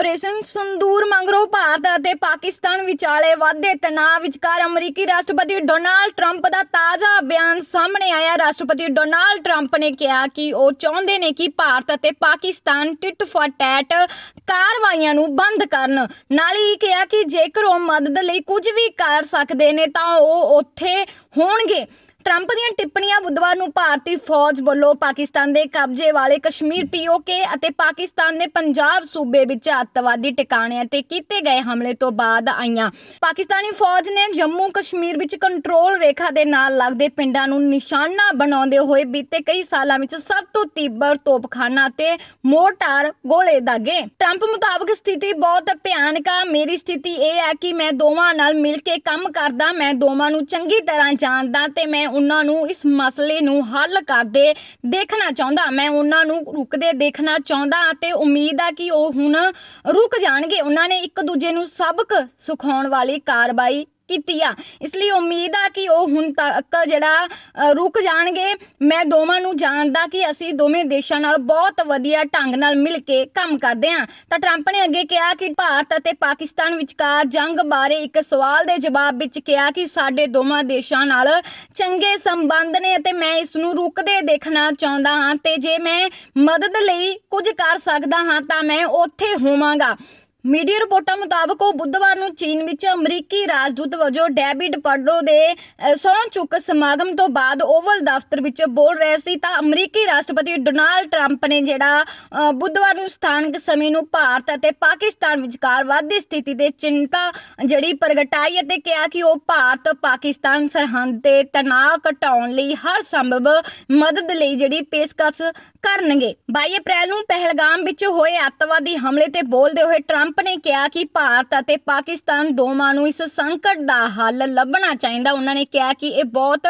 Operation ਸੰਦੂਰ ਮੰਗਰੋ Bharat ਅਤੇ ਪਾਕਿਸਤਾਨ ਵਿਚਾਲੇ ਵਾਧੇ ਤਣਾਅ ਵਿਚਕਾਰ ਅਮਰੀਕੀ ਰਾਸ਼ਟਰਪਤੀ ਡੋਨਾਲਡ ਟਰੰਪ ਦਾ ਤਾਜ਼ਾ ਬਿਆਨ ਸਾਹਮਣੇ ਆਇਆ। ਰਾਸ਼ਟਰਪਤੀ ਡੋਨਾਲਡ ਟਰੰਪ ਨੇ ਕਿਹਾ ਕਿ ਉਹ ਚਾਹੁੰਦੇ ਨੇ ਕਿ ਭਾਰਤ ਅਤੇ ਪਾਕਿਸਤਾਨ ਟਿਟ ਫॉर ਟੈਟ ਕਾਰਵਾਈਆਂ ਨੂੰ ਬੰਦ ਕਰਨ। ਨਾਲ ਹੀ ਕਿਹਾ ਕਿ ਜੇਕਰ ਉਹ ਮਦਦ ਲਈ ਕੁਝ ਵੀ ਕਰ ਸਕਦੇ ਨੇ ਤਾਂ ਉਹ ਉੱਥੇ ਹੋਣਗੇ। ਟਰੰਪ ਦੀਆਂ ਟਿੱਪਣੀਆਂ ਬੁੱਧਵਾਰ ਨੂੰ ਭਾਰਤੀ ਫੌਜ ਵੱਲੋਂ ਪਾਕਿਸਤਾਨ ਦੇ ਕਬਜ਼ੇ ਵਾਲੇ ਕਸ਼ਮੀਰ ਪੀਓਕੇ ਅਤੇ ਪਾਕਿਸਤਾਨ ਦੇ ਪੰਜਾਬ ਸੂਬੇ ਵਿੱਚ ਅੱਤਵਾਦੀ ਟਿਕਾਣਿਆਂ ਤੇ ਕੀਤੇ ਗਏ ਹਮਲੇ ਤੋਂ ਬਾਅਦ ਆਈਆਂ। ਪਾਕਿਸਤਾਨੀ ਫੌਜ ਨੇ ਜੰਮੂ ਕਸ਼ਮੀਰ ਵਿੱਚ ਕੰਟਰੋਲ ਰੇਖਾ ਦੇ ਨਾਲ ਲੱਗਦੇ ਪਿੰਡਾਂ ਨੂੰ ਨਿਸ਼ਾਨਾ ਬਣਾਉਂਦੇ ਹੋਏ ਬੀਤੇ ਕਈ ਸਾਲਾਂ ਵਿੱਚ ਸਭ ਤੋਂ ਤੀਬਰ ਤੋਪਖਾਨਾ ਤੇ ਮੋਰਟਾਰ ਗੋਲੇ ਦਾਗੇ। ਟਰੰਪ ਮੁਤਾਬਕ ਸਥਿਤੀ ਬਹੁਤ ਭਿਆਨਕ ਆ। ਮੇਰੀ ਸਥਿਤੀ ਇਹ ਹੈ ਕਿ ਮੈਂ ਦੋਵਾਂ ਨਾਲ ਮਿਲ ਕੇ ਕੰਮ ਕਰਦਾ, ਮੈਂ ਦੋਵਾਂ ਨੂੰ ਚੰਗੀ ਤਰ੍ਹਾਂ ਜਾਣਦਾ ਤੇ ਮੈਂ ਉਹਨਾਂ ਨੂੰ ਇਸ ਮਸਲੇ ਨੂੰ ਹੱਲ ਕਰਦੇ ਦੇਖਣਾ ਚਾਹੁੰਦਾ। ਮੈਂ ਉਹਨਾਂ ਨੂੰ ਰੁਕਦੇ ਦੇਖਣਾ ਚਾਹੁੰਦਾ ਤੇ ਉਮੀਦ ਆ ਕਿ ਉਹ ਹੁਣ ਰੁਕ ਜਾਣਗੇ। ਉਹਨਾਂ ਨੇ ਇੱਕ ਦੂਜੇ ਨੂੰ ਸਬਕ ਸਿਖਾਉਣ ਵਾਲੀ ਕਾਰਵਾਈ ਕੀਤੀ ਆ। ਇਸ ਲਈ ਉਮੀਦ ਆ ਕਿ ਉਹ ਹੁਣ ਤੱਕ ਜਿਹੜਾ ਰੁਕ ਜਾਣਗੇ। ਮੈਂ ਦੋਵਾਂ ਨੂੰ ਜਾਣਦਾ ਕਿ ਅਸੀਂ ਦੋਵੇਂ ਦੇਸ਼ਾਂ ਨਾਲ ਬਹੁਤ ਵਧੀਆ ਢੰਗ ਨਾਲ ਮਿਲ ਕੇ ਕੰਮ ਕਰਦੇ ਹਾਂ। ਤਾਂ ਟਰੰਪ ਨੇ ਅੱਗੇ ਕਿਹਾ ਕਿ ਭਾਰਤ ਅਤੇ ਪਾਕਿਸਤਾਨ ਵਿਚਕਾਰ ਜੰਗ ਬਾਰੇ ਇੱਕ ਸਵਾਲ ਦੇ ਜਵਾਬ ਵਿੱਚ ਕਿਹਾ ਕਿ ਸਾਡੇ ਦੋਵਾਂ ਦੇਸ਼ਾਂ ਨਾਲ ਚੰਗੇ ਸੰਬੰਧ ਨੇ ਅਤੇ ਮੈਂ ਇਸ ਨੂੰ ਰੁਕਦੇ ਦੇਖਣਾ ਚਾਹੁੰਦਾ ਹਾਂ ਤੇ ਜੇ ਮੈਂ ਮਦਦ ਲਈ ਕੁਝ ਕਰ ਸਕਦਾ ਹਾਂ ਤਾਂ ਮੈਂ ਉੱਥੇ ਹੋਵਾਂਗਾ। ਮੀਡੀਆ ਰਿਪੋਰਟਾਂ ਮੁਤਾਬਕ ਉਹ ਬੁੱਧਵਾਰ ਨੂੰ ਚੀਨ ਵਿੱਚ ਅਮਰੀਕੀ ਰਾਜਦੂਤ ਵਜੋਂ ਡੇਵਿਡ ਪਰਡੋ ਦੇ ਅ, ਚੁੱਕ ਸਮਾਗਮ ਤੋਂ ਬਾਅਦ ਓਵਲ ਦਫ਼ਤਰ ਵਿੱਚ ਬੋਲ ਰਹੇ ਸੀ। ਤਾਂ ਅਮਰੀਕੀ ਰਾਸ਼ਟਰਪਤੀ ਡੋਨਾਲਡ ਟਰੰਪ ਨੇ ਜਿਹੜਾ ਬੁੱਧਵਾਰ ਨੂੰ ਸਥਾਨਕ ਸਮੇਂ ਨੂੰ ਭਾਰਤ ਅਤੇ ਪਾਕਿਸਤਾਨ ਵਿਚਕਾਰ ਵੱਧਦੀ ਸਥਿਤੀ ਤੇ ਚਿੰਤਾ ਜਿਹੜੀ ਪ੍ਰਗਟਾਈ ਅਤੇ ਕਿਹਾ ਕਿ ਉਹ ਭਾਰਤ ਪਾਕਿਸਤਾਨ ਸਰਹੰਦ ਤੇ ਤਣਾਅ ਘਟਾਉਣ ਲਈ ਹਰ ਸੰਭਵ ਮਦਦ ਲਈ ਜਿਹੜੀ ਪੇਸ਼ਕਸ਼ ਕਰਨਗੇ। 22 ਅਪ੍ਰੈਲ ਨੂੰ ਪਹਿਲਗਾਮ ਵਿੱਚ ਹੋਏ ਅੱਤਵਾਦੀ ਹਮਲੇ ਤੇ ਬੋਲਦੇ ਹੋਏ ਟਰੰਪ ਨੇ ਕਿਹਾ ਕਿ ਭਾਰਤ ਅਤੇ ਪਾਕਿਸਤਾਨ ਦੋਵਾਂ ਨੂੰ ਇਸ ਸੰਕਟ ਦਾ ਹੱਲ ਲੱਭਣਾ ਚਾਹੀਦਾ। ਉਹਨਾਂ ਨੇ ਕਿਹਾ ਕਿ ਇਹ ਬਹੁਤ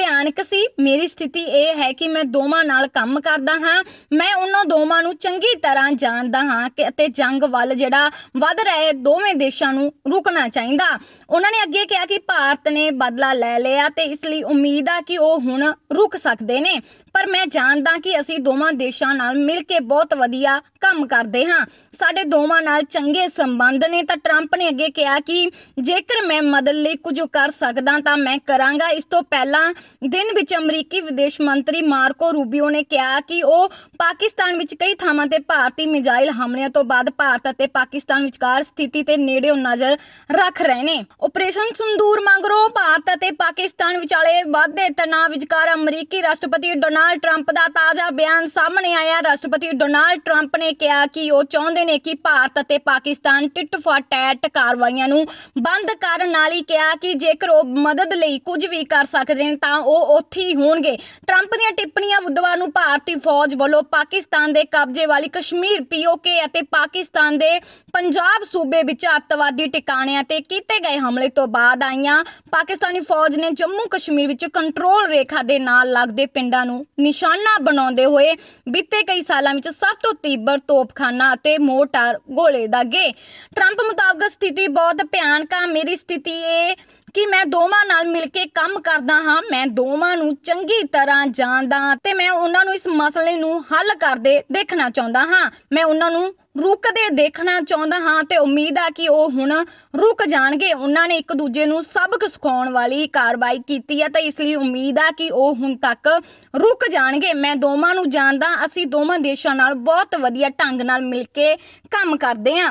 ਭਿਆਨਕ ਸੀ। ਮੇਰੀ ਸਥਿਤੀ ਇਹ ਹੈ ਕਿ ਮੈਂ ਦੋਵਾਂ ਨਾਲ ਕੰਮ ਕਰਦਾ ਹਾਂ। ਮੈਂ ਉਹਨਾਂ ਦੋਵਾਂ ਨੂੰ ਚੰਗੀ ਤਰ੍ਹਾਂ ਜਾਣਦਾ ਹਾਂ ਕਿ ਅਤੇ ਜੰਗ ਵੱਲ ਜਿਹੜਾ ਵੱਧ ਰਹੇ ਦੋਵੇਂ ਦੇਸ਼ਾਂ ਨੂੰ ਰੁਕਣਾ ਚਾਹੀਦਾ। ਉਹਨਾਂ ਨੇ ਅੱਗੇ ਕਿਹਾ ਕਿ ਭਾਰਤ ਨੇ ਬਦਲਾ ਲੈ ਲਿਆ ਤੇ ਇਸ ਲਈ ਉਮੀਦ ਆ ਕਿ ਉਹ ਹੁਣ ਰੁਕ ਸਕਦੇ ਨੇ। ਪਰ ਮੈਂ ਜਾਣਦਾ ਕਿ ਅਸੀਂ ਦੋਵਾਂ ਦੇਸ਼ਾਂ ਨਾਲ ਮਿਲ ਕੇ ਬਹੁਤ ਵਧੀਆ ਕੰਮ ਕਰਦੇ ਹਾਂ। ਸਾਡੇ ਦੋਵਾਂ ਨਾਲ ਚੰਗੇ ਸੰਬੰਧ ਨੇ ਤਾਂ ਟਰੰਪ ਨੇ ਅੱਗੇ ਕਿਹਾ ਕਿ ਜੇਕਰ ਮੈਂ ਮਦਦ ਲਈ ਕੁਝ ਕਰ ਸਕਦਾ ਤਾਂ ਮੈਂ ਕਰਾਂਗਾ। ਇਸ ਤੋਂ ਪਹਿਲਾਂ ਦਿਨ ਵਿੱਚ ਅਮਰੀਕੀ ਵਿਦੇਸ਼ ਮੰਤਰੀ ਮਾਰਕੋ ਰੂਬੀਓ ਨੇ ਕਿਹਾ ਕਿ ਉਹ ਪਾਕਿਸਤਾਨ ਵਿੱਚ ਕਈ ਥਾਵਾਂ ਤੇ ਭਾਰਤੀ ਮਿਜ਼ਾਈਲ ਹਮਲਿਆਂ ਤੋਂ ਬਾਅਦ ਭਾਰਤ ਅਤੇ ਪਾਕਿਸਤਾਨ ਵਿਚਕਾਰ ਸਥਿਤੀ ਤੇ ਨੇੜਿਓਂ ਨਜ਼ਰ ਰੱਖ ਰਹੇ ਨੇ। ਆਪਰੇਸ਼ਨ ਸੰਦੂਰ ਮੰਗਰੋ ਭਾਰਤ ਅਤੇ ਪਾਕਿਸਤਾਨ ਵਿਚਾਲੇ ਵਾਧੇ ਤਣਾਅ ਵਿਚਕਾਰ ਅਮਰੀਕੀ ਰਾਸ਼ਟਰਪਤੀ ਡੋਨਾਲਡ ਟਰੰਪ ਦਾ ਤਾਜ਼ਾ ਬਿਆਨ ਸਾਹਮਣੇ ਆਇਆ। ਰਾਸ਼ਟਰਪਤੀ ਡੋਨਾਲਡ ਟਰੰਪ ਨੇ ਕਿਹਾ ਕਿ ਉਹ ਚਾਹੁੰਦੇ ਨੇ ਕਿ ਭਾਰਤ ਅਤੇ ਪਾਕਿਸਤਾਨ ਟਿਟ ਫॉर ਟੈਟ ਕਾਰਵਾਈਆਂ ਨੂੰ ਬੰਦ ਕਰਨ ਨਾਲ ਹੀ ਕਿਹਾ ਕਿ ਜੇਕਰ ਉਹ ਮਦਦ ਲਈ ਕੁਝ ਵੀ ਕਰ ਸਕਦੇ ਨੇ, ਤਾਂ ਉਹ ਉੱਥੇ ਹੀ ਹੋਣਗੇ। ਟਰੰਪ ਦੀਆਂ ਟਿੱਪਣੀਆਂ ਬੁੱਧਵਾਰ ਨੂੰ ਭਾਰਤੀ ਫੌਜ ਵੱਲੋਂ ਪਾਕਿਸਤਾਨ ਦੇ ਕਬਜ਼ੇ ਵਾਲੀ ਕਸ਼ਮੀਰ ਪੀਓਕੇ ਅਤੇ ਪਾਕਿਸਤਾਨ ਦੇ ਪੰਜਾਬ ਸੂਬੇ ਵਿੱਚ ਅੱਤਵਾਦੀ ਟਿਕਾਣਿਆਂ ਤੇ ਕੀਤੇ ਗਏ ਹਮਲੇ ਤੋਂ ਬਾਅਦ ਆਈਆਂ। ਪਾਕਿਸਤਾਨੀ ਫੌਜ ਨੇ ਜੰਮੂ ਕਸ਼ਮੀਰ ਵਿੱਚ ਕੰਟਰੋਲ ਰੇਖਾ ਦੇ ਨਾਲ ਲੱਗਦੇ ਪਿੰਡਾਂ ਨੂੰ ਨਿਸ਼ਾਨਾ ਬਣਾਉਂਦੇ ਹੋਏ ਬੀਤੇ ਕਈ ਸਾਲਾਂ ਵਿੱਚ ਸਭ ਤੋਂ ਤੀਬਰ ਤੋਪਖਾਨਾ ਅਤੇ ਮੋਰਟਾਰ ਗੋਲੇ ਦਾਗੇ ਟਰੰਪ ਮੁਤਾਬਕ ਸਥਿਤੀ ਬਹੁਤ ਭਿਆਨਕ ਆ। ਮੇਰੀ ਸਥਿਤੀ ਇਹ ਕਿ ਮੈਂ ਦੋਵਾਂ ਨਾਲ ਮਿਲ ਕੇ ਕੰਮ ਕਰਦਾ ਹਾਂ, ਮੈਂ ਦੋਵਾਂ ਨੂੰ ਚੰਗੀ ਤਰ੍ਹਾਂ ਜਾਣਦਾ ਤੇ ਮੈਂ ਉਹਨਾਂ ਨੂੰ ਇਸ ਮਸਲੇ ਨੂੰ ਹੱਲ ਕਰਦੇ ਦੇਖਣਾ ਚਾਹੁੰਦਾ ਹਾਂ। ਮੈਂ ਉਹਨਾਂ ਨੂੰ ਰੁਕਦੇ ਦੇਖਣਾ ਚਾਹੁੰਦਾ ਹਾਂ ਤੇ ਉਮੀਦ ਆ ਕਿ ਉਹ ਹੁਣ ਰੁਕ ਜਾਣਗੇ। ਉਹਨਾਂ ਨੇ ਇੱਕ ਦੂਜੇ ਨੂੰ ਸਬਕ ਸਿਖਾਉਣ ਵਾਲੀ ਕਾਰਵਾਈ ਕੀਤੀ ਹੈ ਤਾਂ ਇਸ ਲਈ ਉਮੀਦ ਆ ਕਿ ਉਹ ਹੁਣ ਤੱਕ ਰੁਕ ਜਾਣਗੇ। ਮੈਂ ਦੋਵਾਂ ਨੂੰ ਜਾਣਦਾ, ਅਸੀਂ ਦੋਵਾਂ ਦੇਸ਼ਾਂ ਨਾਲ ਬਹੁਤ ਵਧੀਆ ਢੰਗ ਨਾਲ ਮਿਲ ਕੇ ਕੰਮ ਕਰਦੇ ਹਾਂ।